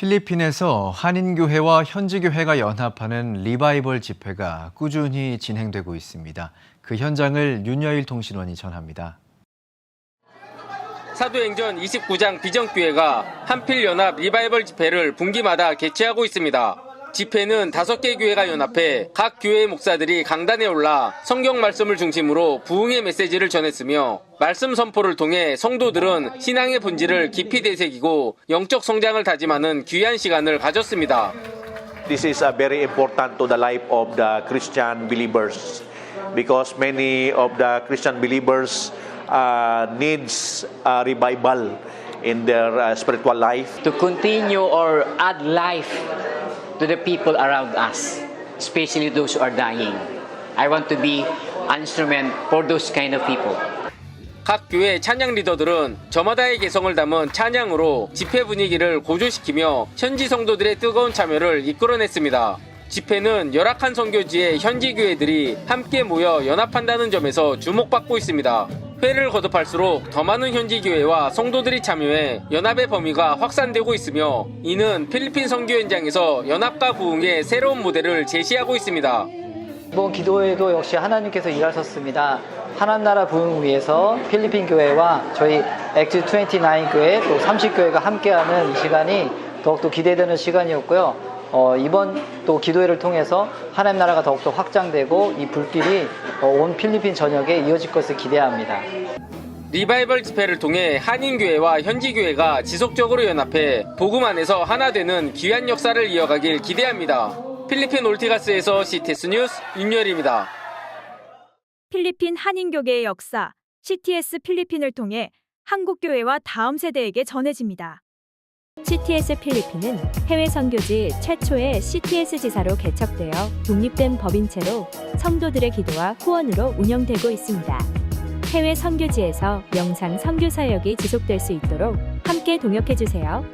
필리핀에서 한인교회와 현지교회가 연합하는 리바이벌 집회가 꾸준히 진행되고 있습니다. 그 현장을 윤여일 통신원이 전합니다. 사도행전 29장 비전교회가 한필연합 리바이벌 집회를 분기마다 개최하고 있습니다. 집회는 다섯 개 교회가 연합해 각 교회 목사들이 강단에 올라 성경 말씀을 중심으로 부흥의 메시지를 전했으며 말씀 선포를 통해 성도들은 신앙의 본질을 깊이 되새기고 영적 성장을 다짐하는 귀한 시간을 가졌습니다. This is uh, very important to the life of the Christian believers because many of the Christian believers uh, needs a revival in their uh, spiritual life. to continue or add life to the people around us, especially those who are dying. I want to be an instrument for those kind of people. 각 교회 찬양 리더들은 저마다의 개성을 담은 찬양으로 집회 분위기를 고조시키며 현지 성도들의 뜨거운 참여를 이끌어냈습니다. 집회는 열악한 선교지의 현지 교회들이 함께 모여 연합한다는 점에서 주목받고 있습니다. 회를 거듭할수록 더 많은 현지 교회와 성도들이 참여해 연합의 범위가 확산되고 있으며 이는 필리핀 선교 현장에서 연합과 부흥의 새로운 모델을 제시하고 있습니다. 이번 기도회도 역시 하나님께서 일하셨습니다. 하나님 나라 부흥 위해서 필리핀 교회와 저희 액트 29 교회 또 30교회가 함께하는 이 시간이 더욱더 기대되는 시간이었고요. 어, 이번 또 기도회를 통해서 하나님 나라가 더욱더 확장되고 이 불길이 어, 온 필리핀 전역에 이어질 것을 기대합니다. 리바이벌 집회를 통해 한인교회와 현지교회가 지속적으로 연합해 복음 안에서 하나 되는 귀한 역사를 이어가길 기대합니다. 필리핀 올티가스에서 CTS 뉴스 윤열입니다. 필리핀 한인교계의 역사, CTS 필리핀을 통해 한국교회와 다음 세대에게 전해집니다. CTS 필리핀은 해외 선교지 최초의 CTS 지사로 개척되어 독립된 법인체로 성도들의 기도와 후원으로 운영되고 있습니다. 해외 선교지에서 영상 선교 사역이 지속될 수 있도록 함께 동역해 주세요.